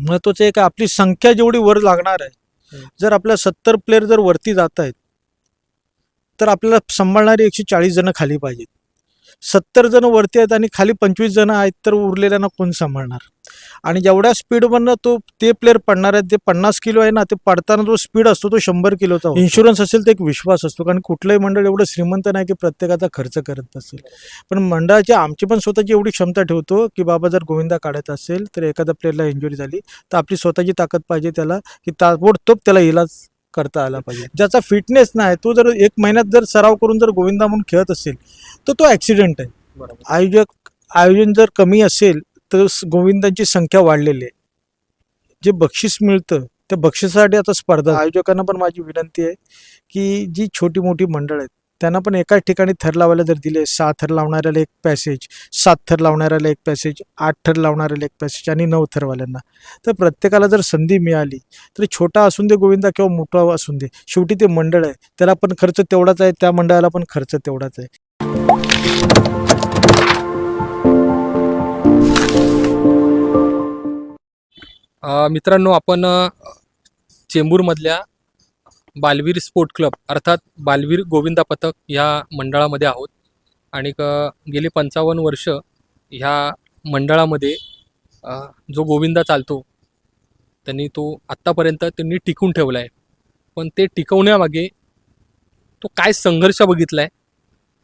महत्वाचं आहे का आपली संख्या जेवढी वर लागणार आहे. जर आपल्या सत्तर प्लेअर जर वरती जात आहेत तर आपल्याला सांभाळणारे एकशे चाळीस जण खाली पाहिजेत सत्तर जण वरती आहेत आणि खाली पंचवीस जण आहेत तर उरलेल्यांना कोण सांभाळणार? आणि जेवढ्या स्पीडमधनं तो ते प्लेअर पडणार आहेत ते पन्नास किलो आहे ना ते पडताना जो स्पीड असतो तो शंभर किलोचा इन्शुरन्स असेल तर एक विश्वास असतो कारण कुठलंही मंडळ एवढं श्रीमंत नाही की प्रत्येकाचा खर्च करत बसेल पण मंडळाची आमची पण स्वतःची एवढी क्षमता ठेवतो की बाबा जर गोविंदा काढायचा असेल तर एखाद्या प्लेअरला इंजुरी झाली तर आपली स्वतःची ताकद पाहिजे त्याला की ताबडतोब त्याला इलाज करता आला पाहिजे. ज्याचा फिटनेस नाही तो जर एक महिन्यात जर सराव करून जर गोविंदा म्हणून खेळत असेल तर तो ॲक्सिडेंट आहे. आयोजक आयोजन जर कमी असेल तर गोविंदांची संख्या वाढलेली आहे. जे बक्षीस मिळतं त्या बक्षिसासाठी आता स्पर्धा. आयोजकांना पण माझी विनंती आहे की जी छोटी मोठी मंडळ आहेत त्यांना पण एकाच ठिकाणी थर लावायला जर दिले सहा थर लावणाऱ्याला एक पॅसेज सात थर लावणाऱ्याला एक पॅसेज आठ थर लावणाऱ्याला एक पॅसेज आणि नऊ थरवाल्यांना. तर प्रत्येकाला जर संधी मिळाली तर छोटा असून दे गोविंदा किंवा मोठा असून दे शेवटी ते मंडळ आहे. त्याला पण खर्च तेवढाच आहे त्या मंडळाला पण खर्च तेवढाच आहे. मित्रांनो आपण चेंबूरमधल्या बालवीर स्पोर्ट क्लब अर्थात बालवीर गोविंदा पथक ह्या मंडळामध्ये आहोत. आणि गेली पंचावन्न वर्ष ह्या मंडळामध्ये जो गोविंदा चालतो त्यांनी तो आत्तापर्यंत त्यांनी टिकून ठेवला आहे पण ते टिकवण्यामागे तो काय संघर्ष बघितला आहे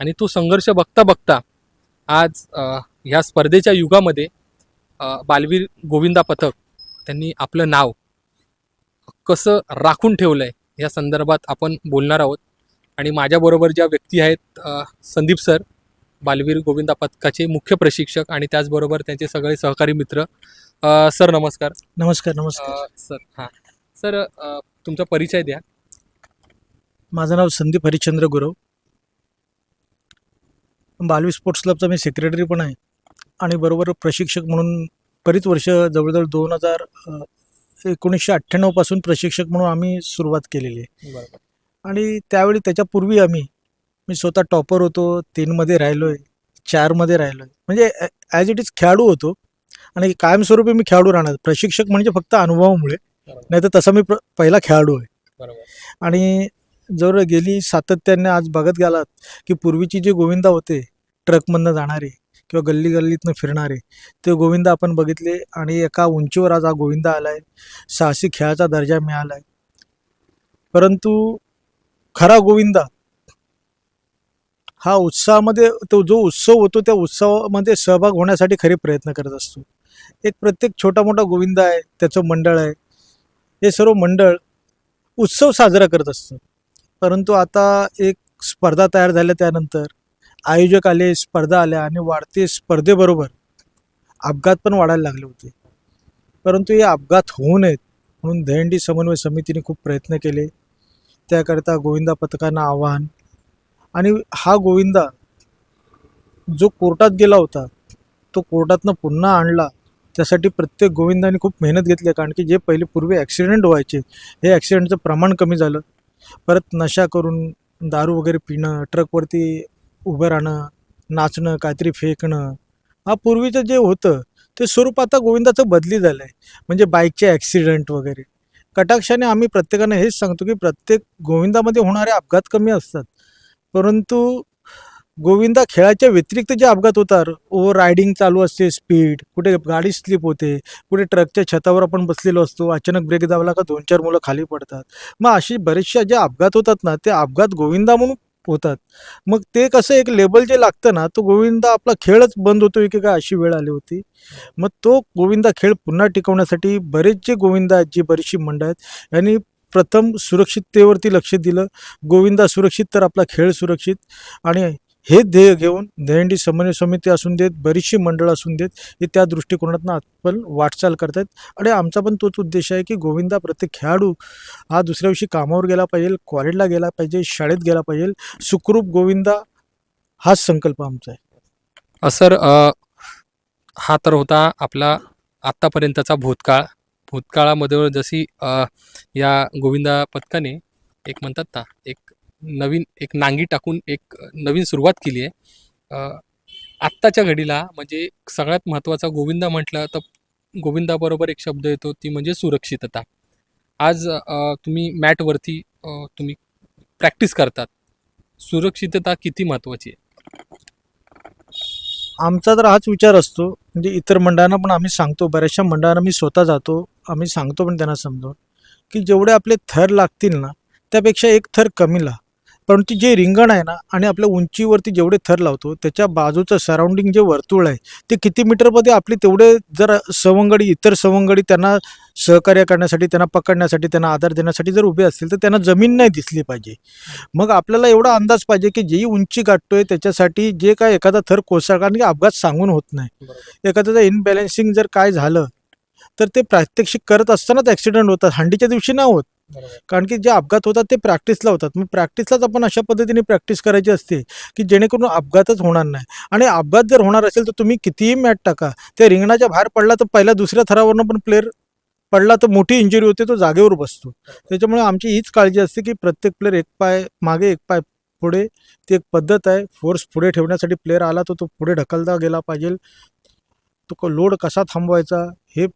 आणि तो संघर्ष बघता बघता आज ह्या स्पर्धेच्या युगामध्ये बालवीर गोविंदा पथक त्यांनी आपलं नाव कसं राखून ठेवलं आहे या संदर्भात आपण बोलणार आहोत. आणि माझ्याबरोबर ज्या व्यक्ती आहेत संदीप सर बालवीर गोविंदा पथकाचे मुख्य प्रशिक्षक आणि त्याचबरोबर त्यांचे सगळे सहकारी मित्र. अ, सर नमस्कार. नमस्कार नमस्कार. अ, सर हां. सर तुमचा परिचय द्या. माझं नाव संदीप हरिश्चंद्र गुरव. बालवी स्पोर्ट्स क्लबचा मी सेक्रेटरी पण आहे. आणि बरोबर प्रशिक्षक म्हणून बरीच वर्ष जवळजवळ दोन हजार एकोणीसशे अठ्ठ्याण्णवपासून प्रशिक्षक म्हणून आम्ही सुरुवात केलेली आहे. आणि त्यावेळी त्याच्यापूर्वी आम्ही मी स्वतः टॉपर होतो तीनमध्ये राहिलो आहे चारमध्ये राहिलो आहे म्हणजे ॲज इट इज खेळाडू होतो आणि कायमस्वरूपी मी खेळाडू राहणार. प्रशिक्षक म्हणजे फक्त अनुभवामुळे नाही तर तसा मी प्र पहिला खेळाडू आहे. आणि जर गेली सातत्याने आज बघत गेलात की पूर्वीची जे गोविंदा होते ट्रकमधनं जाणारे किंवा गल्ली गल्लीतनं फिरणारे. ते गोविंदा आपण बघितले आणि एका उंचीवर आज हा गोविंदा आला आहे साहसी खेळाचा दर्जा मिळाला आहे परंतु खरा गोविंदा हा उत्साहामध्ये तो जो उत्सव होतो त्या उत्सवामध्ये सहभाग होण्यासाठी खरे प्रयत्न करत असतो. एक प्रत्येक छोटा मोठा गोविंदा आहे त्याचं मंडळ आहे. हे सर्व मंडळ उत्सव साजरा करत असतं. परंतु आता एक स्पर्धा तयार झाल्या त्यानंतर आयोजक आले स्पर्धा आल्या आणि वाढते स्पर्धेबरोबर अपघात पण वाढायला लागले होते. परंतु हे अपघात होऊ नयेत म्हणून दहीहंडी समन्वय समितीने खूप प्रयत्न केले. त्याकरता गोविंदा पथकांना आव्हान आणि हा गोविंदा जो कोर्टात गेला होता तो कोर्टातनं पुन्हा आणला. त्यासाठी प्रत्येक गोविंदाने खूप मेहनत घेतली कारण की जे पहिले पूर्वी ॲक्सिडेंट व्हायचे हे ॲक्सिडेंटचं प्रमाण कमी झालं. परत नशा करून दारू वगैरे पिणं ट्रकवरती उभं राहणं नाचणं काहीतरी फेकणं. हा पूर्वीचं जे होतं ते स्वरूप आता गोविंदाचं बदली झालं आहे म्हणजे बाईकचे ॲक्सिडेंट वगैरे. कटाक्षाने आम्ही प्रत्येकानं हेच सांगतो की प्रत्येक गोविंदामध्ये होणारे अपघात कमी असतात. परंतु गोविंदा खेळाच्या व्यतिरिक्त जे अपघात होतात ओव्हर रायडिंग चालू असते स्पीड कुठे गाडी स्लिप होते कुठे ट्रकच्या छतावर आपण बसलेलो असतो अचानक ब्रेक दाबला का दोन चार मुलं खाली पडतात. मग अशी बरेचशा जे अपघात होतात ना ते अपघात गोविंदा म्हणून होतात. मग ते कसं एक लेबल जे लागतं ना तो गोविंदा आपला खेळच बंद होतो की काय अशी वेळ आली होती. मग तो गोविंदा खेळ पुन्हा टिकवण्यासाठी बरेच जे गोविंदा आहेत जी बरीचशी मंडळ आहेत यांनी प्रथम सुरक्षिततेवरती लक्ष दिलं. गोविंदा सुरक्षित तर आपला खेळ सुरक्षित. आणि हे ध्येय घेऊन दहीहंडी समन्वय समिती असून देत बरीचशी मंडळं असून देत हे त्या दृष्टिकोनातून आपण वाटचाल करतायत. आणि आमचा पण तोच उद्देश आहे की गोविंदा प्रत्येक खेळाडू हा दुसऱ्या दिवशी कामावर गेला पाहिजे कॉलेजला गेला पाहिजे शाळेत गेला पाहिजे. सुखरूप गोविंदा हाच संकल्प आमचा आहे. सर हा तर होता आपला आत्तापर्यंतचा भूतकाळ. भूतकाळामध्ये जशी या गोविंदा पथकाने एक म्हणतात ना एक नवीन एक नांगी टाकून एक नवीन सुरुवात केली आहे. आत्ताच्या घडीला म्हणजे सगळ्यात महत्त्वाचा गोविंदा म्हटलं तर गोविंदाबरोबर एक शब्द येतो ती म्हणजे सुरक्षितता. आज तुम्ही मॅटवरती तुम्ही प्रॅक्टिस करतात. सुरक्षितता किती महत्त्वाची आहे? आमचा तर हाच विचार असतो. म्हणजे इतर मंडळांना पण आम्ही सांगतो बऱ्याचशा मंडळांना मी स्वतः जातो आम्ही सांगतो पण त्यांना समजून की जेवढे आपले थर लागतील ना त्यापेक्षा एक थर कमी ला परंतु जे रिंगण आहे ना आणि आपल्या उंचीवरती जेवढे थर लावतो त्याच्या बाजूचं सराउंडिंग जे वर्तुळ आहे ते किती मीटरमध्ये आपले तेवढे जर सवंगडी इतर सवंगडी त्यांना सहकार्य करण्यासाठी त्यांना पकडण्यासाठी त्यांना आधार देण्यासाठी जर उभे असतील तर त्यांना जमीन नाही दिसली पाहिजे. मग आपल्याला एवढा अंदाज पाहिजे की जी उंची गाठतोय त्याच्यासाठी जे काय एखादा थर कोसळ कारण की अपघात सांगून होत नाही. एखाद्याचं इनबॅलेन्सिंग जर काय झालं तर ते प्रात्यक्षिक करत असतानाच ॲक्सिडेंट होतात हंडीच्या दिवशी नाही होत. कारण की जे अपघात होतात ते प्रॅक्टिसला होतात. मग प्रॅक्टिसलाच आपण अशा पद्धतीने प्रॅक्टिस करायची असते की जेणेकरून अपघातच होणार नाही. आणि अपघात जर होणार असेल तर तुम्ही कितीही मॅट टाका. त्या रिंगणाच्या बाहेर पडला तर पहिल्या दुसऱ्या थरावरनं पण प्लेअर पडला तर मोठी इंजुरी होते तो जागेवर बसतो. त्याच्यामुळे आमची हीच काळजी असते की प्रत्येक प्लेअर एक पाय मागे एक पाय पुढे. ती एक पद्धत आहे. फोर्स पुढे ठेवण्यासाठी प्लेअर आला तर तो पुढे ढकलता गेला पाहिजे. तो लोड कसा थांबवायचा हे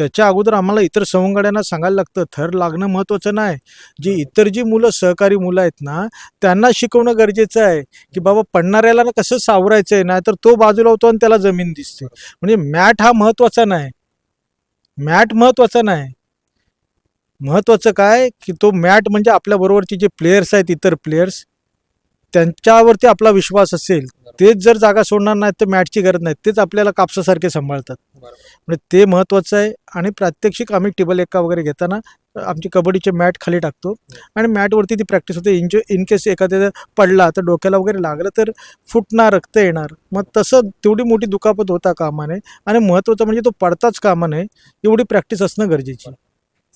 त्याच्या अगोदर आम्हाला इतर सवंगड्यांना सांगायला लागतं थर लागणं महत्त्वाचं नाही. जी इतर जी मुलं सहकारी मुलं आहेत ना त्यांना शिकवणं गरजेचं आहे की बाबा पडणाऱ्याला ना कसं सावरायचं आहे नाही तर तो बाजूला होतो आणि त्याला जमीन दिसते. म्हणजे मॅट हा महत्त्वाचा नाही. मॅट महत्त्वाचा नाही. महत्त्वाचं काय की तो मॅट म्हणजे आपल्याबरोबरचे जे प्लेयर्स आहेत इतर प्लेयर्स त्यांच्यावरती आपला विश्वास असेल तेच जर जागा सोडणार नाहीत तर मॅटची गरज नाही. तेच आपल्याला कापसासारखे सांभाळतात. म्हणजे ते महत्त्वाचं आहे. आणि प्रात्यक्षिक आम्ही टेबल एका वगैरे घेताना आमची कबड्डीचे मॅट खाली टाकतो. आणि मॅटवरती ती प्रॅक्टिस होते. इंजो इन केस एखाद्या पडला तर डोक्याला वगैरे लागलं तर फुटणार रक्त येणार. मग तसं तेवढी मोठी दुखापत होता कामा नये आणि महत्त्वाचं म्हणजे तो पडताच कामा नये एवढी प्रॅक्टिस असणं गरजेची.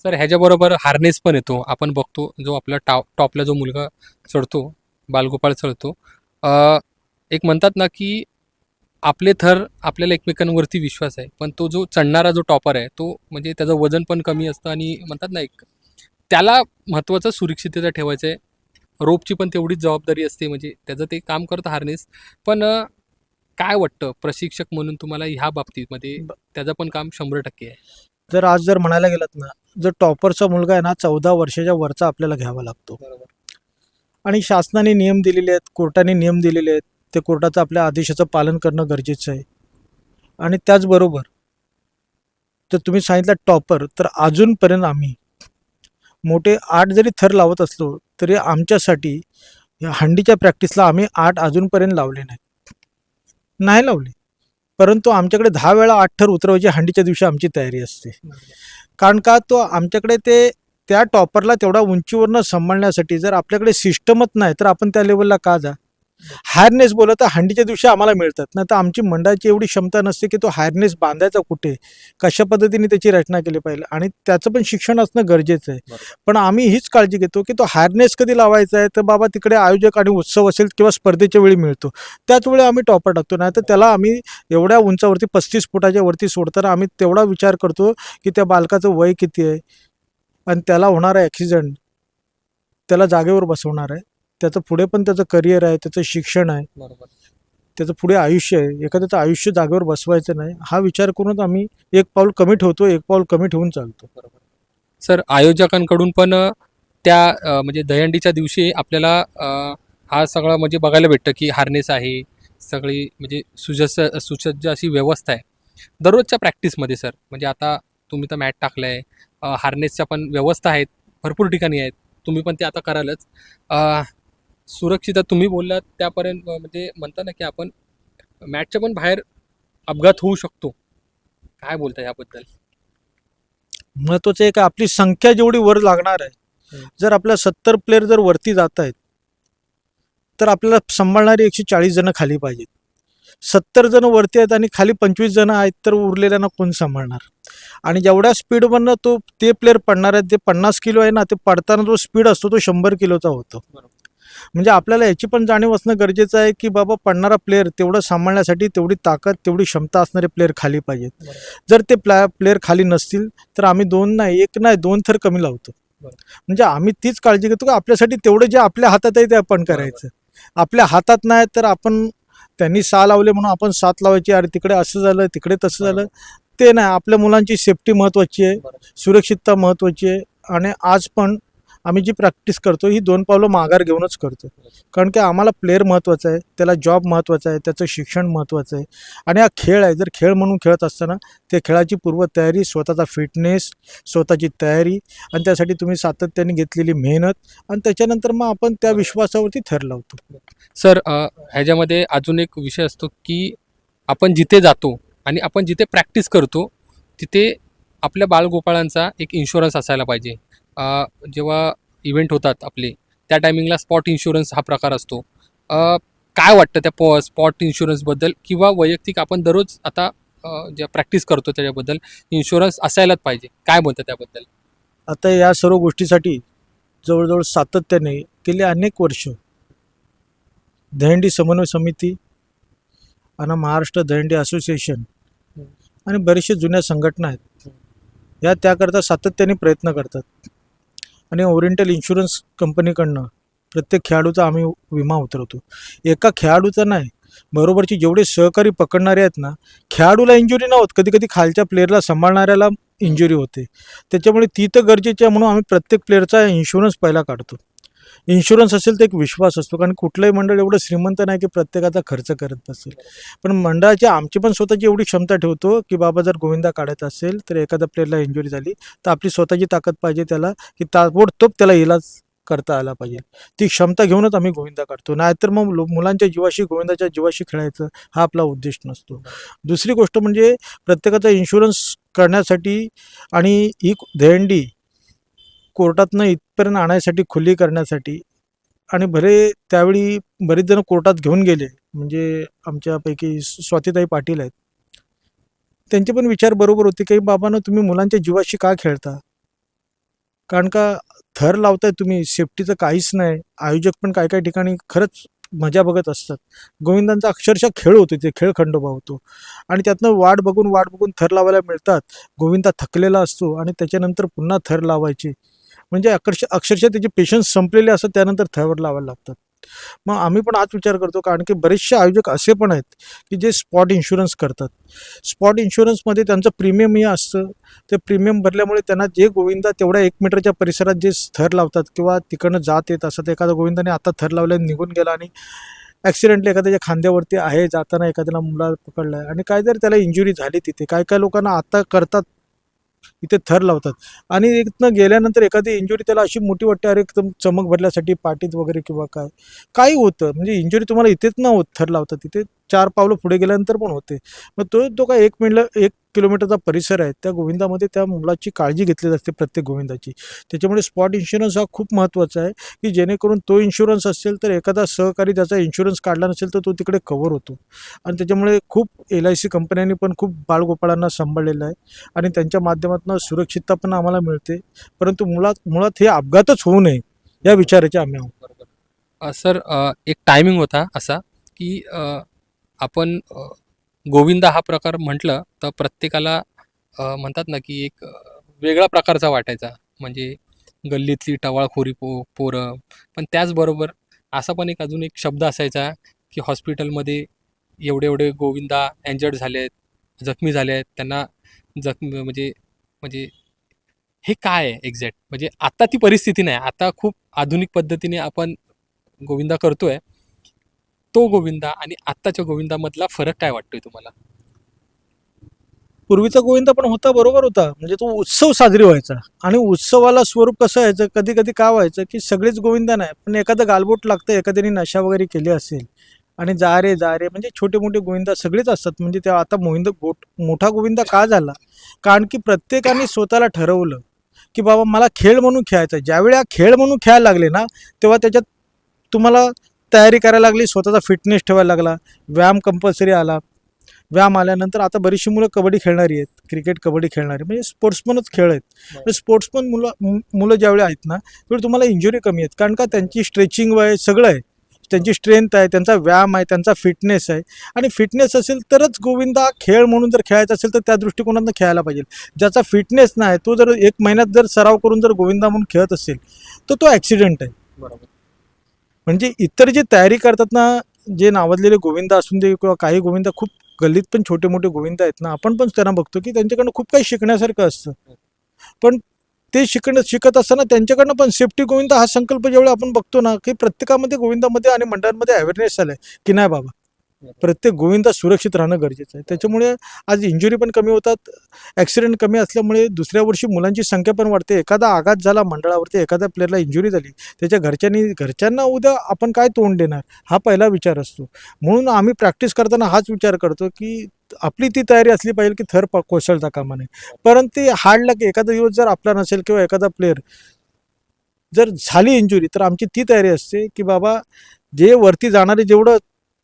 सर ह्याच्याबरोबर हार्नेस पण येतो. आपण बघतो जो आपला टॉप टॉपला जो मुलगा चढतो बालगोपाळ चढतो अ, एक म्हणतात ना की आपले थर आपल्याला एकमेकांवरती विश्वास आहे. पण तो जो चढणारा जो टॉपर आहे तो म्हणजे त्याचं वजन पण कमी असतं आणि म्हणतात ना एक त्याला महत्त्वाचं सुरक्षितता ठेवायचं आहे रोपची पण तेवढीच जबाबदारी असते म्हणजे त्याचं ते काम करतं हार्नेस पण काय वाटतं प्रशिक्षक म्हणून तुम्हाला ह्या बाबतीमध्ये? त्याचं पण काम शंभर टक्के आहे. जर आज जर म्हणायला गेलात ना जर टॉपरचा मुलगा आहे ना चौदा वर्षाच्या वरचा आपल्याला घ्यावा लागतो. आणि शासनाने नियम दिलेले आहेत कोर्टाने नियम दिलेले आहेत ते कोर्टाचं आपल्या आदेशाचं पालन करणं गरजेचं आहे. आणि त्याचबरोबर जर तुम्ही सांगितलं टॉपर तर अजूनपर्यंत आम्ही मोठे आठ जरी थर लावत असलो तरी आमच्यासाठी या हंडीच्या प्रॅक्टिसला आम्ही आठ अजूनपर्यंत लावले नाहीत. नाही लावले. परंतु आमच्याकडे दहा वेळा आठ थर उतरवायची हंडीच्या दिवशी आमची तयारी असते. कारण का तो आमच्याकडे ते त्या टॉपरला तेवढा उंचीवरनं सांभाळण्यासाठी जर आपल्याकडे सिस्टमच नाही तर आपण त्या लेवलला का जा? हायरनेस बोलत तर हंडीच्या दिवशी आम्हाला मिळतात. नाही तर आमची मंडळाची एवढी क्षमता नसते की तो हायरनेस बांधायचा कुठे? कशा पद्धतीने त्याची रचना केली पाहिजे? आणि त्याचं पण शिक्षण असणं गरजेचं आहे. पण आम्ही हीच काळजी घेतो की तो हायरनेस कधी लावायचा आहे तर बाबा तिकडे आयोजक आणि उत्सव असेल किंवा स्पर्धेच्या वेळी मिळतो. त्याच वेळी आम्ही टॉपर टाकतो. नाही तर त्याला आम्ही एवढ्या उंचावरती पस्तीस फुटाच्या वरती सोडताना आम्ही तेवढा विचार करतो की त्या बालकाचं वय किती आहे? आणि त्याला होणारा ॲक्सिडेंट त्याला जागेवर बसवणार आहे. त्याचं पुढे पण त्याचं करिअर आहे त्याचं शिक्षण आहे. बरोबर. त्याचं पुढे आयुष्य आहे. एखाद्याचं आयुष्य जागेवर बसवायचं नाही. हा विचार करूनच आम्ही एक पाऊल कमी ठेवतो एक पाऊल कमी ठेवून चालतो बरोबर. सर आयोजकांकडून पण त्या म्हणजे दहीहंडीच्या दिवशी आपल्याला हा सगळा म्हणजे बघायला भेटतं की हार्नेस आहे सगळी म्हणजे सुजस सुसज्ज अशी व्यवस्था आहे. दररोजच्या प्रॅक्टिसमध्ये सर म्हणजे आता तुम्ही तर मॅट टाकलं आहे हार्नेसच्या पण व्यवस्था आहेत भरपूर ठिकाणी आहेत. तुम्ही पण ते आता करालच. सुरक्षित तुम्ही बोललात त्यापर्यंत म्हणजे म्हणता ना की आपण मॅटच्या पण बाहेर अपघात होऊ शकतो. काय बोलता याबद्दल महत्वाचं एक आपली संख्या जेवढी वर लागणार आहे. जर आपल्या सत्तर प्लेअर जर वरती जात आहेत तर आपल्याला सांभाळणारी एकशे चाळीस जण खाली पाहिजेत. सत्तर जण वरती आहेत आणि खाली पंचवीस जण आहेत तर उरलेल्यांना कोण सांभाळणार आणि जेवढ्या स्पीडमधनं तो ते प्लेअर पडणार आहेत ते पन्नास किलो आहे ना ते पडताना जो स्पीड असतो तो शंभर किलोचा होतो. म्हणजे आपल्याला याची पण जाणीव असणं गरजेचं आहे की बाबा पडणारा प्लेअर तेवढं सांभाळण्यासाठी तेवढी ताकद तेवढी क्षमता असणारे प्लेअर खाली पाहिजेत. जर ते प्ला प्लेअर खाली नसतील तर आम्ही दोन नाही एक नाही दोन थर कमी लावतो. म्हणजे आम्ही तीच काळजी घेतो की आपल्यासाठी तेवढं जे आपल्या हातात आहे ते आपण करायचं आपल्या हातात नाही तर आपण त्यांनी सहा लावले म्हणून आपण सात लावायची. अरे तिकडे असं झालं तिकडे तसं झालं. ते नाही आपल्या मुलांची सेफ्टी महत्त्वाची आहे. सुरक्षितता महत्त्वाची आहे. आणि आज पण आम्ही जी प्रॅक्टिस करतो ही दोन पावलं माघार घेऊनच करतो. कारण की आम्हाला प्लेअर महत्त्वाचा आहे त्याला जॉब महत्त्वाचा आहे त्याचं शिक्षण महत्त्वाचं आहे. आणि हा खेळ आहे जर खेळ म्हणून खेळत असताना त्या खेळाची पूर्वतयारी स्वतःचा फिटनेस स्वतःची तयारी आणि त्यासाठी तुम्ही सातत्याने घेतलेली मेहनत आणि त्याच्यानंतर मग आपण त्या विश्वासावरती थर लावतो. सर ह्याच्यामध्ये अजून एक विषय असतो की आपण जिथे जातो आणि आपण जिथे प्रॅक्टिस करतो तिथे आपल्या बाळगोपाळांचा एक इन्शुरन्स असायला पाहिजे. जेव्हा इव्हेंट होतात आपले त्या टायमिंगला स्पॉट इन्शुरन्स हा प्रकार असतो. काय वाटतं त्या पॉ स्पॉट इन्शुरन्सबद्दल किंवा वैयक्तिक आपण दररोज आता ज्या प्रॅक्टिस करतो त्याच्याबद्दल इन्शुरन्स असायलाच पाहिजे काय बोलतं त्याबद्दल? आता या सर्व गोष्टीसाठी जवळजवळ सातत्याने गेली अनेक वर्ष दहंडी समन्वय समिती आणि महाराष्ट्र दहंडी असोसिएशन आणि बरेचसे जुन्या संघटना आहेत. या त्याकरता सातत्याने प्रयत्न करतात. आणि ओरिएंटल इन्शुरन्स कंपनीकडनं प्रत्येक खेळाडूचा आम्ही विमा उतरवतो. एका खेळाडूचा नाही बरोबरचे जेवढे सहकारी पकडणारे आहेत ना खेळाडूला इंजुरी नव्हत होत कधी कधी खालच्या प्लेअरला सांभाळणाऱ्याला इंजुरी होते. त्याच्यामुळे ती तर गरजेची आहे म्हणून आम्ही प्रत्येक प्लेअरचा इन्शुरन्स पहिला काढतो. इन्शुरन्स असेल तर एक विश्वास असतो. कारण कुठलंही मंडळ एवढं श्रीमंत नाही की प्रत्येकाचा खर्च करत बसेल पण मंडळाची आमची पण स्वतःची एवढी क्षमता ठेवतो की बाबा जर गोविंदा काढायचा असेल तर एखाद्या प्लेअरला इंजुरी झाली तर आपली स्वतःची ताकद पाहिजे त्याला की ताबडतोब त्याला इलाज करता आला पाहिजे. ती क्षमता घेऊनच आम्ही गोविंदा काढतो. नाहीतर मग लो- मुलांच्या जीवाशी गोविंदाच्या जीवाशी खेळायचं हा आपला उद्देश नसतो. दुसरी गोष्ट म्हणजे प्रत्येकाचा इन्शुरन्स करण्यासाठी आणि ही दहंडी कोर्टातनं इथपर्यंत आणायसाठी खुली करण्यासाठी. आणि बरे त्यावेळी बरेच जण कोर्टात घेऊन गेले म्हणजे आमच्यापैकी स्वातीताई पाटील आहेत. त्यांचे पण विचार बरोबर होते की बाबांना तुम्ही मुलांच्या जीवाशी का खेळता? कारण का थर लावताय तुम्ही सेफ्टीचं काहीच नाही. आयोजक पण काही काही ठिकाणी खरंच मजा बघत असतात. गोविंदांचा अक्षरशः खेळ होतो ते खेळ खंडोबा होतो. आणि त्यातनं वाट बघून वाट बघून थर लावायला मिळतात. गोविंदा थकलेला असतो आणि त्याच्यानंतर पुन्हा थर लावायचे. म्हणजे अक्षरश अक्षरशः त्याचे पेशन्स संपलेले असतात त्यानंतर थर लावायला लागतात. मग आम्ही पण आज विचार करतो कारण की बरेचसे आयोजक असे पण आहेत की जे स्पॉट इन्शुरन्स करतात. स्पॉट इन्शुरन्समध्ये त्यांचं प्रीमियम हे असतं. ते प्रीमियम भरल्यामुळे त्यांना जे गोविंदा तेवढ्या एक मीटरच्या परिसरात जे थर लावतात किंवा तिकडनं जात येत असं एखादा गोविंदाने आता थर लावल्या निघून गेला आणि ॲक्सिडेंटली एखाद्याच्या खांद्यावरती आहे जाताना एखाद्याला मुला पकडला आणि काय जर त्याला इंजुरी झाली तिथे. काय काय लोकांना आता करतात इथे थर लावतात. आणि इथनं गेल्यानंतर एखादी इंजुरी त्याला अशी मोठी वाटते अरे एकदम चमक भरल्यासाठी पाठीत वगैरे किंवा काय? काही होतं. म्हणजे इंजुरी तुम्हाला इथेच न होत थर लावतात तिथे चार पावलं पुढे गेल्यानंतर पण होते. मग तो तो काय एक मिनिट एक किलोमीटरचा परिसर आहे. त्या गोविंदामध्ये त्या मुलाची काळजी घेतली जाते प्रत्येक गोविंदाची. त्याच्यामुळे स्पॉट इन्शुरन्स हा खूप महत्त्वाचा आहे की जेणेकरून तो इन्शुरन्स असेल तर एखादा सहकारी त्याचा इन्शुरन्स काढला नसेल तर तो तिकडे कव्हर होतो. आणि त्याच्यामुळे खूप एल आय सी कंपन्यांनी पण खूप बाळगोपाळांना सांभाळलेलं आहे. आणि त्यांच्या माध्यमातून सुरक्षितता पण आम्हाला मिळते. परंतु मुळात मुळात हे अपघातच होऊ नये या विचाराचे आम्ही आहोत. सर एक टायमिंग होता असा की आपण गोविंदा हा प्रकार म्हटलं तर प्रत्येकाला म्हणतात ना की एक वेगळा प्रकारचा वाटायचा. म्हणजे गल्लीतली टवाळखोरी पो पोरं. पण त्याचबरोबर असा पण एक अजून एक शब्द असायचा की हॉस्पिटलमध्ये एवढे एवढे गोविंदा एंजर्ड झाले आहेत जखमी झाले आहेत. त्यांना जखमी म्हणजे म्हणजे हे काय आहे एक्झॅक्ट म्हणजे आत्ता ती परिस्थिती नाही. आता खूप आधुनिक पद्धतीने आपण गोविंदा करतो आहे तो गोविंदा आणि आत्ताच्या गोविंदामधला फरक काय वाटतोय तुम्हाला? पूर्वीचा गोविंदा पण होता बरोबर होता. म्हणजे तो उत्सव साजरी व्हायचा. आणि उत्सवाला स्वरूप कसं व्हायचं कधी कधी का व्हायचं की सगळेच गोविंदा नाही पण एखादं गालबोट लागतं एखाद्याने नशा वगैरे केली असेल आणि जा रे जा रे म्हणजे छोटे मोठे गोविंदा सगळेच असतात. म्हणजे त्या आता मोहिंद गोट मोठा गोविंदा का झाला? कारण की प्रत्येकाने स्वतःला ठरवलं की बाबा मला खेळ म्हणून खेळायचा ज्यावेळी हा खेळ म्हणून खेळायला लागले ना तेव्हा त्याच्यात तुम्हाला तयारी करायला लागली स्वतःचा फिटनेस ठेवायला लागला व्यायाम कंपल्सरी आला. व्यायाम आल्यानंतर आता बरीचशी मुलं कबड्डी खेळणारी आहेत क्रिकेट कबड्डी खेळणारी म्हणजे स्पोर्ट्समनच खेळ आहेत. स्पोर्ट्समन मुलं मु- मुलं ज्यावेळी आहेत ना त्यावेळी तुम्हाला इंजुरी कमी आहेत. कारण का त्यांची स्ट्रेचिंग आहे सगळं आहे. त्यांची स्ट्रेंथ आहे त्यांचा व्यायाम आहे त्यांचा फिटनेस आहे. आणि फिटनेस असेल तरच गोविंदा खेळ म्हणून जर खेळायचा असेल तर त्या दृष्टिकोनातून खेळायला पाहिजे. ज्याचा फिटनेस नाही तो जर एक महिन्यात जर सराव करून जर गोविंदा म्हणून खेळत असेल तर तो ॲक्सिडेंट आहे. बरोबर. म्हणजे इतर जे तयारी करतात ना जे नावाजलेले गोविंदा असून दे किंवा काही गोविंदा खूप गल्लीत पण छोटे मोठे गोविंद आहेत ना आपण पण त्यांना बघतो की त्यांच्याकडनं खूप काही शिकण्यासारखं असतं. पण ते शिकणं शिकत असताना त्यांच्याकडनं पण सेफ्टी गोविंद हा संकल्प जेवढा आपण बघतो ना की प्रत्येकामध्ये गोविंदामध्ये आणि मंडळांमध्ये अवेअरनेस आलाय की नाही बाबा प्रत्येक गोविंदा सुरक्षित राहणं गरजेचं आहे. त्याच्यामुळे आज इंजुरी पण कमी होतात ॲक्सिडेंट कमी असल्यामुळे दुसऱ्या वर्षी मुलांची संख्या पण वाढते. एखादा आघात झाला मंडळावरती एखाद्या प्लेअरला इंजुरी झाली त्याच्या घरच्यांनी घरच्यांना उद्या आपण काय तोंड देणार? हा पहिला विचार असतो. म्हणून आम्ही प्रॅक्टिस करताना हाच विचार करतो की आपली ती तयारी असली पाहिजे की थर प- कोसळता कामा नये. परंतु ते हार्ड की एखादा दिवस जर आपला नसेल किंवा एखादा प्लेअर जर झाली इंजुरी तर आमची ती तयारी असते की बाबा जे वरती जाणारे जेवढं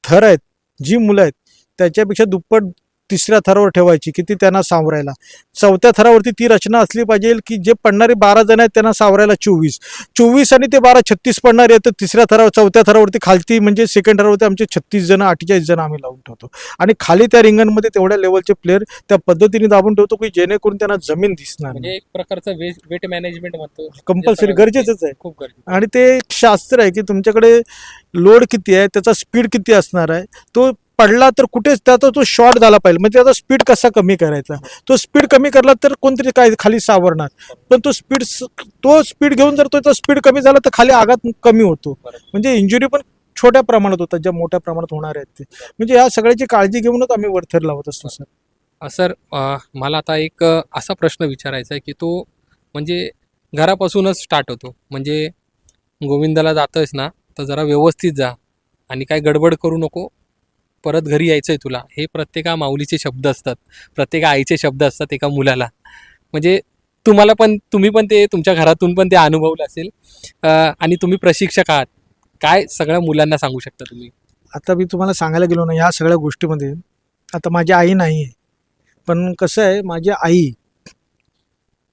थर आहेत जी मुलं आहेत त्याच्यापेक्षा दुप्पट तिसऱ्या थरावर ठेवायची की ती त्यांना सावरायला. चौथ्या थरावरती ती रचना असली पाहिजे की जे पडणारे बारा जण आहेत त्यांना सावरायला चोवीस. चोवीस आणि ते बारा छत्तीस पडणारे आहेत तर तिसऱ्या थरावर चौथ्या थरावरती खालती म्हणजे सेकंड थरावरती आमचे छत्तीस जण अठ्ठेचाळीस जण आम्ही लावून ठेवतो. आणि खाली त्या रिंगणमध्ये तेवढ्या लेवलचे प्लेअर त्या पद्धतीने दाबून ठेवतो की जेणेकरून त्यांना जमीन दिसणार म्हणजे एक प्रकारचं वेट मॅनेजमेंट म्हणतो. कंपल्सरी गरजेचंच आहे. खूप गरजेचं आणि ते एक शास्त्र आहे की तुमच्याकडे लोड किती आहे त्याचा स्पीड किती असणार आहे तो पडला तर कुठेच त्याचा तो शॉर्ट झाला पाहिजे. म्हणजे त्याचा स्पीड कसा कमी करायचा? तो स्पीड कमी करला तर कोणतरी काय खाली सावरणार. पण तो स्पीड तो स्पीड घेऊन जर तो स्पीड कमी झाला तर खाली आघात कमी होतो. म्हणजे इंजुरी पण छोट्या प्रमाणात होतात ज्या मोठ्या प्रमाणात होणार आहेत ते. म्हणजे या सगळ्याची काळजी घेऊनच आम्ही वरथर लावत असतो सर. सर मला आता एक असा प्रश्न विचारायचा आहे की तो म्हणजे घरापासूनच स्टार्ट होतो. म्हणजे गोविंदाला जातोयस ना तर जरा व्यवस्थित जा आणि काय गडबड करू नको. परत घरी यायचं आहे तुला. हे प्रत्येका माऊलीचे शब्द असतात. प्रत्येका आईचे शब्द असतात एका मुलाला. म्हणजे तुम्हाला पण तुम्ही पण ते तुमच्या घरातून पण ते अनुभवलं असेल. आणि तुम्ही प्रशिक्षक आहात. काय सगळ्या मुलांना सांगू शकता तुम्ही? आता मी तुम्हाला सांगायला गेलो ना ह्या सगळ्या गोष्टीमध्ये आता माझी आई नाही आहे पण कसं आहे माझी आई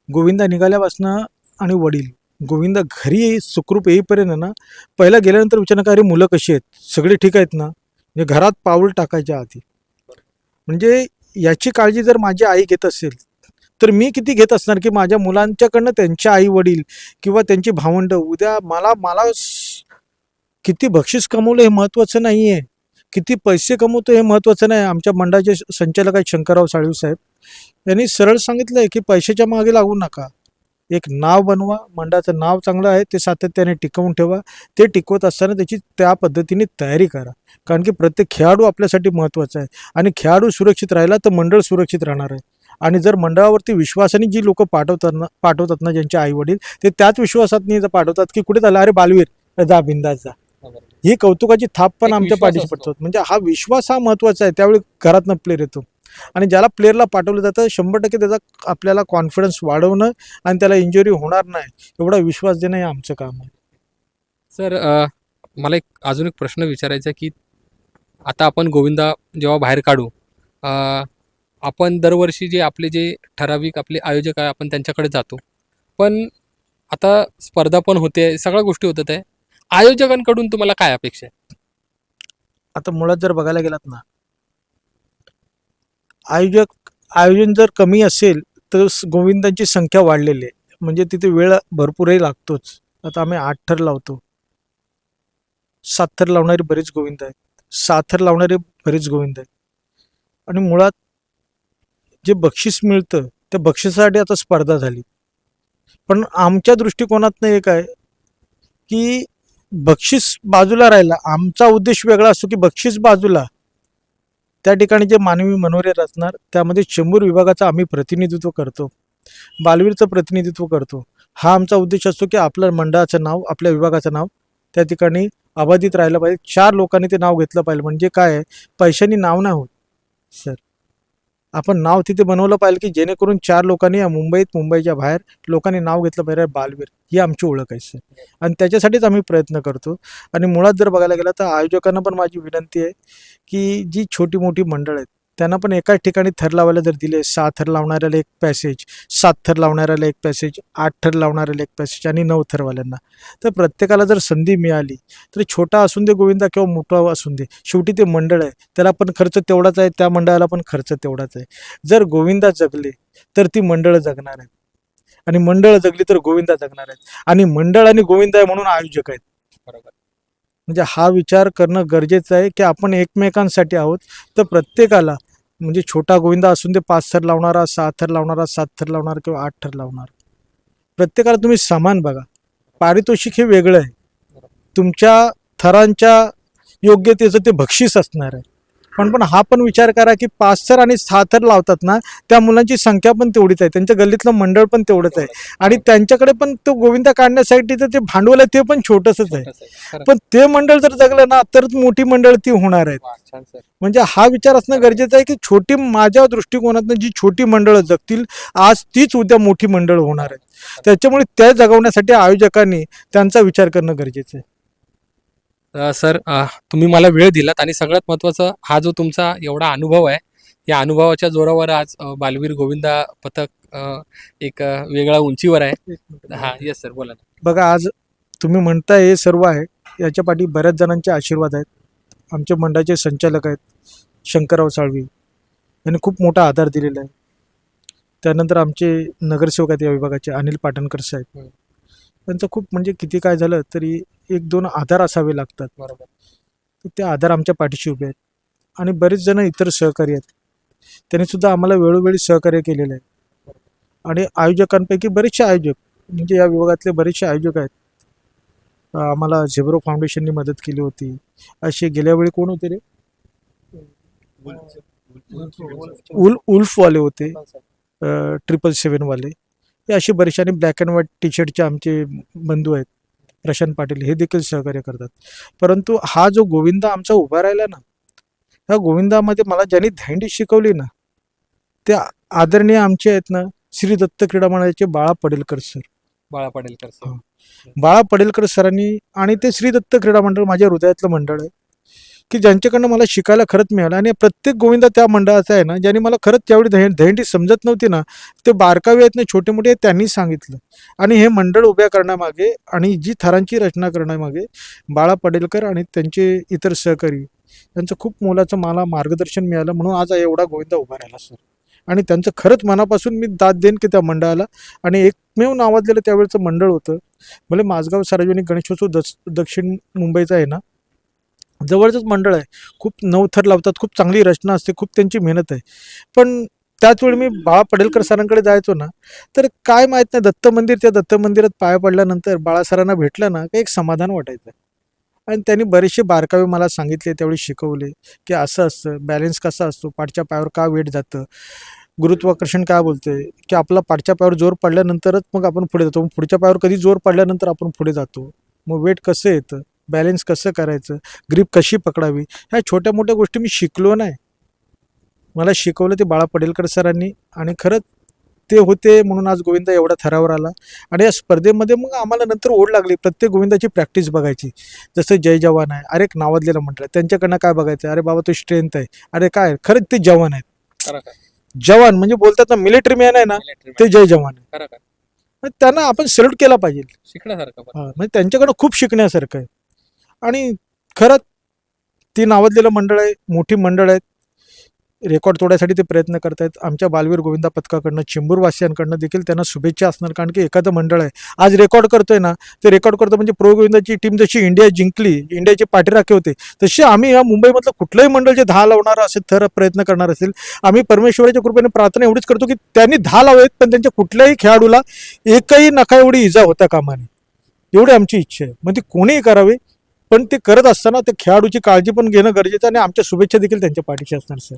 गोविंदा निघाल्यापासनं आणि वडील गोविंदा घरी सुखरूप येईपर्यंत ना पहिला गेल्यानंतर विचार का अरे मुलं कशी आहेत? सगळे ठीक आहेत ना? म्हणजे घरात पाऊल टाकायच्या आधी. म्हणजे याची काळजी जर माझी आई घेत असेल तर मी किती घेत असणार की माझ्या मुलांच्याकडनं त्यांच्या आई वडील किंवा त्यांची भावंड उद्या मला मला किती बक्षीस कमवलं हे महत्त्वाचं नाही आहे किती पैसे कमवतो हे महत्त्वाचं नाही. आमच्या मंडळाचे संचालक आहेत शंकरराव साळवी साहेब. यांनी सरळ सांगितलं आहे की पैशाच्या मागे लागू नका. एक नाव बनवा मंडळाचं नाव चांगलं आहे ते सातत्याने टिकवून ठेवा ते टिकवत असताना त्याची त्या पद्धतीने तयारी करा. कारण की प्रत्येक खेळाडू आपल्यासाठी महत्त्वाचा आहे आणि खेळाडू सुरक्षित राहिला तर मंडळ सुरक्षित राहणार आहे. आणि जर मंडळावरती विश्वासाने जी लोक पाठवतात ना पाठवतात ना ज्यांचे आई वडील ते त्याच विश्वासात पाठवतात की कुठे झालं? अरे बालवीर जा बिंदास जा ही कौतुकाची थाप पण आमच्या पाठीशी. पडतात. म्हणजे हा विश्वास हा महत्त्वाचा आहे. त्यावेळी घरातनं प्लेअर येतो. आणि ज्याला प्लेअरला पाठवलं जातं शंभर टक्के त्याचा आपल्याला कॉन्फिडन्स वाढवणं आणि त्याला इंजुरी होणार नाही एवढा विश्वास देणं हे आमचं काम आहे. सर अ, मला एक अजून एक प्रश्न विचारायचा आहे की आता आपण गोविंदा जेव्हा बाहेर काढू अ, आपण दरवर्षी जे आपले जे ठराविक आपले आयोजक आहे आपण त्यांच्याकडे जातो. पण आता स्पर्धा पण होते सगळ्या गोष्टी होतात आहे. आयोजकांकडून तुम्हाला काय अपेक्षा आहे? आता मुळात जर बघायला गेलात ना आयोजक आयोजन जर कमी असेल तर गोविंदांची संख्या वाढलेली आहे. म्हणजे तिथे वेळ भरपूरही लागतोच. आता आम्ही आठ थर लावतो. सात थर लावणारे बरेच गोविंद आहेत. सात थर लावणारे बरेच गोविंद आहेत. आणि मुळात जे बक्षीस मिळतं त्या बक्षिसासाठी आता स्पर्धा झाली. पण आमच्या दृष्टिकोनातनं एक आहे की बक्षीस बाजूला राहिला आमचा उद्देश वेगळा असतो की बक्षीस बाजूला त्या ठिकाणी जे मानवी मनोरे रचणार त्यामध्ये चेंबूर विभागाचं आम्ही प्रतिनिधित्व करतो. बालवीरचं प्रतिनिधित्व करतो. हा आमचा उद्देश असतो की आपल्या मंडळाचं नाव आपल्या विभागाचं नाव त्या ठिकाणी अबाधित राहिलं पाहिजे. चार लोकांनी ते नाव घेतलं पाहिजे. म्हणजे काय आहे? पैशांनी नाव नाही होत. सर. आपण नाव तिथे बनवलं पाहिजे की जेणेकरून चार लोकांनी या मुंबईत मुंबईच्या बाहेर लोकांनी नाव घेतलं पाहिजे. बालवीर ही आमची ओळख आहे सर आणि त्याच्यासाठीच आम्ही प्रयत्न करतो. आणि मुळात जर बघायला गेलं तर आयोजकांना पण माझी विनंती आहे की जी छोटी मोठी मंडळ आहेत त्यांना पण एकाच ठिकाणी थर लावायला जर दिले सहा थर लावणाऱ्याला एक पॅसेज सात थर लावणाऱ्याला एक पॅसेज आठ थर लावणाऱ्याला एक पॅसेज आणि नऊ थरवाल्यांना. तर प्रत्येकाला जर संधी मिळाली तर छोटा असून दे गोविंदा किंवा मोठा असून दे शेवटी ते मंडळ आहे. त्याला पण खर्च तेवढाच आहे त्या मंडळाला पण खर्च तेवढाच आहे. जर गोविंदा जगले तर ती मंडळं जगणार आहेत आणि मंडळ जगली तर गोविंदा जगणार आहेत आणि मंडळ आणि गोविंदा आहे म्हणून आयोजक आहेत. बरोबर. म्हणजे हा विचार करणं गरजेचं आहे की आपण एकमेकांसाठी आहोत तर प्रत्येकाला म्हणजे छोटा गोविंदा असून ते पाच थर लावणारा सहा थर लावणारा सात थर लावणार किंवा आठ थर लावणार. प्रत्येकाला तुम्ही समान बघा. पारितोषिक हे वेगळं आहे. तुमच्या थरांच्या योग्यतेचं ते बक्षीस असणार आहे. पण पण हा पण विचार करा की पाच थर आणि सहा थर लावतात ना त्या मुलांची संख्या पण तेवढीच आहे. त्यांच्या गल्लीतलं मंडळ पण तेवढंच आहे. आणि त्यांच्याकडे पण तो गोविंदा काढण्यासाठीचं ते भांडवल आहे ते पण छोटंसंच आहे. पण ते मंडळ जर जगलं ना तरच मोठी मंडळ ती होणार आहेत म्हणजे हा विचार असणं गरजेचं आहे की छोटी माझ्या दृष्टिकोनातून जी छोटी मंडळं जगतील आज तीच उद्या मोठी मंडळ होणार आहे. त्याच्यामुळे त्या जगवण्यासाठी आयोजकांनी त्यांचा विचार करणं गरजेचं आहे. सर तुम्ही मला वेळ दिलात आणि सगळ्यात महत्त्वाचं हा जो तुमचा एवढा अनुभव आहे या अनुभवाच्या जोरावर आज बालवीर गोविंदा पथक एक वेगळ्या उंचीवर आहे. हा येस सर बोला. बघा आज तुम्ही म्हणताय हे सर्व आहे याच्या पाठी बऱ्याच जणांचे आशीर्वाद आहेत. आमच्या मंडळाचे संचालक आहेत शंकरराव साळवी. यांनी खूप मोठा आधार दिलेला आहे. त्यानंतर आमचे नगरसेवक आहेत या विभागाचे अनिल पाटणकर साहेब. त्यांचं खूप म्हणजे किती काय झालं तरी एक दोन आधार असावे लागतात. बरोबर. तर ते आधार आमच्या पाठीशी उभे आहेत. आणि बरेच जण इतर सहकारी आहेत. त्यांनी सुद्धा आम्हाला वेळोवेळी सहकार्य केलेलं आहे. आणि आयोजकांपैकी बरेचसे आयोजक म्हणजे या विभागातले बरेचसे आयोजक आहेत. आम्हाला झेब्रो फाउंडेशननी मदत केली होती. असे गेल्या वेळी कोण होते रे? उल उल्फवाले होते. ट्रिपल सेवनवाले हे असे बरेचसे आणि ब्लॅक अँड व्हाईट टी शर्टचे आमचे बंधू आहेत प्रशांत पाटील हे देखील सहकार्य करतात. परंतु हा जो गोविंदा आमचा उभा राहिला ना ह्या गोविंदामध्ये मला ज्यांनी धांडी शिकवली ना ते आदरणीय आमचे आहेत ना श्री दत्त क्रीडा मंडळाचे बाळा पडेलकर सर. बाळा पडेलकर सर. बाळा पडेलकर सरांनी आणि ते श्री दत्त क्रीडा मंडळ माझ्या हृदयातलं मंडळ आहे. की ज्यांच्याकडनं मला शिकायला खरंच मिळालं. आणि प्रत्येक गोविंदा त्या मंडळाचा आहे ना ज्यांनी मला खरंच त्यावेळी दही दहींडी समजत नव्हती ना ते बारकावे आहेत ना छोटे मोठे त्यांनी सांगितलं. आणि हे मंडळ उभ्या करण्यामागे आणि जी थरांची रचना करण्यामागे बाळा पडेलकर आणि त्यांचे इतर सहकारी त्यांचं खूप मोलाचं मला मार्गदर्शन मिळालं. म्हणून आज एवढा गोविंदा उभा राहिला सर. आणि त्यांचं खरंच मनापासून मी दाद देईन की त्या मंडळाला. आणि एकमेव नावाजलेलं त्यावेळेचं मंडळ होतं. भले माझगाव सार्वजनिक गणेशोत्सव दस दक्षिण मुंबईचा आहे ना जवळचंच मंडळ आहे. खूप नवथर लावतात खूप चांगली रचना असते खूप त्यांची मेहनत आहे. पण त्याच वेळी मी बाळा पडेलकर सरांकडे जायचो ना तर काय माहीत नाही दत्त मंदिर त्या दत्त मंदिरात पाया पडल्यानंतर बाळा सरांना भेटलं ना का एक समाधान वाटायचं. आणि त्यांनी बरेचसे बारकावे मला सांगितले त्यावेळी शिकवले की असं असतं बॅलन्स कसा असतो पाठच्या पायावर का वेट जातं गुरुत्वाकर्षण काय बोलते की आपला पाठच्या पायावर जोर पडल्यानंतरच मग आपण पुढे जातो मग पुढच्या पायावर कधी जोर पडल्यानंतर आपण पुढे जातो मग वेट कसं येतं? बॅलन्स कसं करायचं ग्रीप कशी पकडावी ह्या छोट्या मोठ्या गोष्टी मी शिकलो नाही. मला शिकवलं ते बाळा पडेलकर सरांनी आणि खरंच ते होते म्हणून आज गोविंदा एवढा थरावर आला आणि या स्पर्धेमध्ये मग आम्हाला नंतर ओढ लागली. प्रत्येक गोविंदाची प्रॅक्टिस बघायची. जसं जय जवान आहे अरे एक नावाजलेलं म्हटलं त्यांच्याकडनं काय बघायचं अरे बाबा तो स्ट्रेंथ आहे अरे काय खरंच ते जवान आहेत. जवान म्हणजे बोलतात ना मिलिटरी मॅन आहे ना ते. जय जवान आहे. त्यांना आपण सल्यूट केला पाहिजे. शिकण्यासारखं हा, म्हणजे त्यांच्याकडं खूप शिकण्यासारखं आहे. आणि खरंच ती नावाजलेलं मंडळ आहे मोठी मंडळ आहेत रेकॉर्ड तोडायसाठी ते प्रयत्न करत आहेत आमच्या बालवीर गोविंदा पथकाकडनं चेंबूरवासियांकडनं देखील त्यांना शुभेच्छा असणार कारण की एखादं मंडळ आहे. आज रेकॉर्ड करतोय ना ते रेकॉर्ड करतो म्हणजे प्रो गोविंदाची टीम जशी इंडिया जिंकली इंडियाचे पाठीराखे होते तशी आम्ही या मुंबईमधलं कुठलंही मंडळ जे दहा लावणार असेल तर प्रयत्न करणार असेल. आम्ही परमेश्वराच्या कृपेने प्रार्थना एवढीच करतो की त्यांनी दहा लावेत पण त्यांच्या कुठल्याही खेळाडूला एकही नका एवढी इजा होता कामाने. एवढी आमची इच्छा आहे. मग ती कोणीही करावे पण ते करत असताना त्या खेळाडूची काळजी पण घेणं गरजेचं आहे आणि आमच्या शुभेच्छा देखील त्यांच्या पाठीशी असणार सर.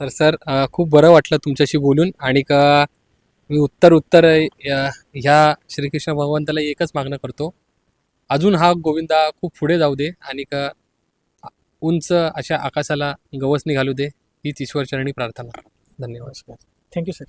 तर सर खूप बरं वाटलं तुमच्याशी बोलून आणि क- मी उत्तर उत्तर ह्या श्रीकृष्ण भगवंताला एकच मागणं करतो. अजून हा गोविंदा खूप पुढे जाऊ दे आणि क उंच अशा आकाशाला गवसणी घालू दे हीच ईश्वरचरणी प्रार्थना. धन्यवाद. Thank you sir.